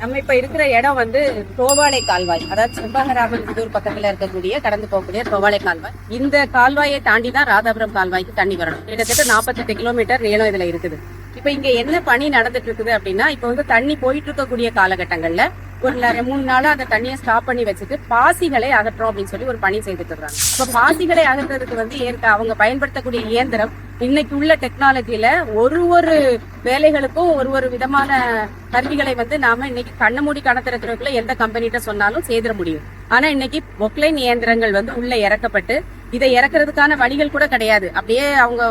நம்ம இப்ப இருக்கிற இடம் வந்து தோவாளை கால்வாய். அதாவது செம்பகராமன் புதூர் பக்கத்துல இருக்கக்கூடிய கடந்து போகக்கூடிய தோவாளை கால்வாய். இந்த கால்வாயை தாண்டி தான் ராதாபுரம் கால்வாய்க்கு தண்ணி வரணும். கிட்டத்தட்ட 48 கிலோமீட்டர் நீளம் இதுல இருக்குது. இப்ப இங்க என்ன பணி நடந்துட்டு இருக்குது அப்படின்னா இப்ப வந்து தண்ணி போயிட்டு இருக்கக்கூடிய காலகட்டங்கள்ல ஒரு மூணு நாளா அந்த தண்ணியை ஸ்டாப் பண்ணி வச்சுட்டு பாசிகளை அகற்றோம் அப்படின்னு சொல்லி ஒரு பணி செய்துட்டு இருக்காங்க இப்ப பாசிகளை அகற்றுறதுக்கு வந்து ஏற்க அவங்க பயன்படுத்தக்கூடிய இயந்திரம் இன்னைக்கு உள்ள டெக்னாலஜியில ஒரு ஒரு வேலைகளுக்கும் ஒரு ஒரு விதமான கருவிகளை வந்து நாம இன்னைக்கு கண்ண மூடி கணத்திறக்கிறதுக்குள்ள எந்த கம்பெனிகிட்ட சொன்னாலும் செய்திட முடியும். ஆனா இன்னைக்கு பொக்லைன் இயந்திரங்கள் வந்து உள்ள இறக்கப்பட்டு இதை இறக்குறதுக்கான வழிகள் கூட கிடையாது. அப்படியே அவங்க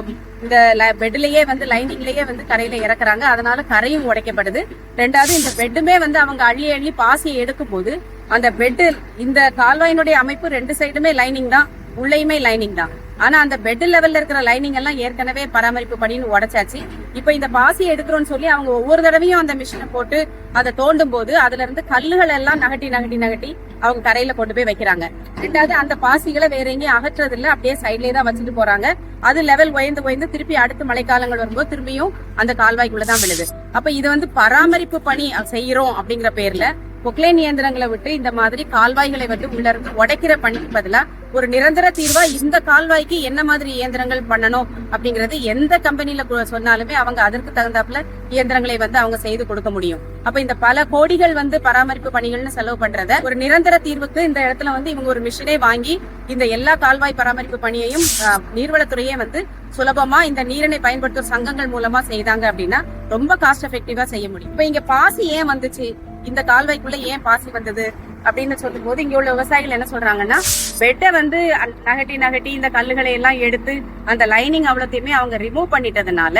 இந்த பெட்லயே வந்து லைனிங்லயே வந்து கரையில இறக்குறாங்க. அதனால கரையும் உடைக்கப்படுது. ரெண்டாவது இந்த பெட்டுமே வந்து அவங்க அள்ளி அள்ளி பாசியை எடுக்கும் போது அந்த பெட்டு இந்த கால்வாயினுடைய அமைப்பு ரெண்டு சைடுமே லைனிங் தான். உள்ளேயுமே லைனிங் தான். ஆனா அந்த பெட் லெவல்ல இருக்கிற லைனிங் எல்லாம் ஏற்கனவே பராமரிப்பு பண்ணின்னு உடைச்சாச்சு. இப்ப இந்த பாசி எடுக்கிறோம்னு சொல்லி அவங்க ஒவ்வொரு தடவையும் அந்த மிஷினை போட்டு அதை தோண்டும் போது அதுல இருந்து கல்லுகள் எல்லாம் நகட்டி நகட்டி நகட்டி அவங்க கரையில கொண்டு போய் வைக்கிறாங்க. ரெண்டாவது அந்த பாசிகளை வேற எங்கேயும் அகற்றது இல்ல அப்படியே சைட்லயே தான் வச்சுட்டு போறாங்க. அது லெவல் உயர்ந்து உயர்ந்து திருப்பி அடுத்த மழைக்காலங்கள் வரும்போது திரும்பியும் அந்த கால்வாய்க்குள்ளதான் விழுது. அப்ப இது வந்து பராமரிப்பு பணி செய்யறோம் அப்படிங்கிற பேர்ல பொக்லைன் இயந்திரங்களை விட்டு இந்த மாதிரி கால்வாய்களை வந்து உள்ள இருந்து உடைக்கிற பணிக்கு பதிலா ஒரு நிரந்தர தீர்வா இந்த கால்வாய்க்கு என்ன மாதிரி இயந்திரங்கள் பண்ணணும் அப்படிங்கறது எந்த கம்பெனில சொன்னாலுமே அவங்க அதற்கு தகுந்தாப்புல இயந்திரங்களை வந்து அவங்க செய்து கொடுக்க முடியும். அப்ப இந்த பல கோடிகள் வந்து பராமரிப்பு பணிகள்னு செலவு பண்றத ஒரு நிரந்தர தீர்வுக்கு இந்த இடத்துல வந்து இவங்க ஒரு மிஷினே வாங்கி இந்த எல்லா கால்வாய் பராமரிப்பு பணியையும் அஹ், நீர்வளத்துறையே வந்து சுலபமா இந்த நீரினை பயன்படுத்தும் சங்கங்கள் மூலமா செய்தாங்க அப்படின்னா ரொம்ப காஸ்ட் எஃபெக்டிவா செய்ய முடியும். இப்ப இங்க பாசி ஏன் வந்துச்சு? இந்த கால்வாய்க்குள்ள ஏன் பாசி வந்தது? அப்படின்னு சொல்லும் போது இங்க உள்ள விவசாயிகள் என்ன சொல்றாங்கன்னா பெட்டை வந்து நகட்டி நகட்டி இந்த கல்லுகளை எல்லாம் எடுத்து அந்த லைனிங் அவ்வளோத்தையுமே அவங்க ரிமூவ் பண்ணிட்டதுனால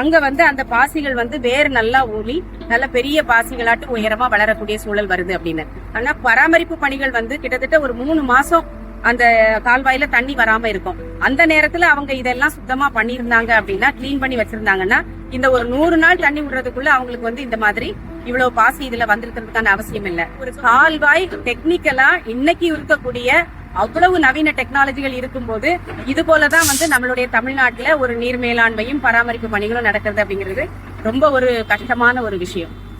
அங்க வந்து அந்த பாசிகள் வந்து வேறு நல்லா ஊழி நல்ல பெரிய பாசிகளாட்டு உயரமா வளரக்கூடிய சூழல் வருது அப்படின்னு. ஆனா பராமரிப்பு பணிகள் வந்து கிட்டத்தட்ட ஒரு மூணு மாசம் அந்த கால்வாயில தண்ணி வராம இருக்கும். அந்த நேரத்துல அவங்க இதெல்லாம் சுத்தமா பண்ணியிருந்தாங்க அப்படின்னா க்ளீன் பண்ணி வச்சிருந்தாங்கன்னா இந்த ஒரு நூறு நாள் தண்ணி விடுறதுக்குள்ள அவங்களுக்கு வந்து இந்த மாதிரி இவ்வளவு பாசி இதுல வந்திருக்கிறதுக்கான அவசியம் இல்ல. ஒரு கால்வாய் டெக்னிக்கலா இன்னைக்கு இருக்கக்கூடிய அவ்வளவு நவீன டெக்னாலஜிகள் இருக்கும்போது இது போலதான் வந்து நம்மளுடைய தமிழ்நாட்டுல ஒரு நீர் மேலாண்மையும் பராமரிப்பு பணிகளும் நடக்கிறது அப்படிங்கிறது ரொம்ப ஒரு கஷ்டமான ஒரு விஷயம்.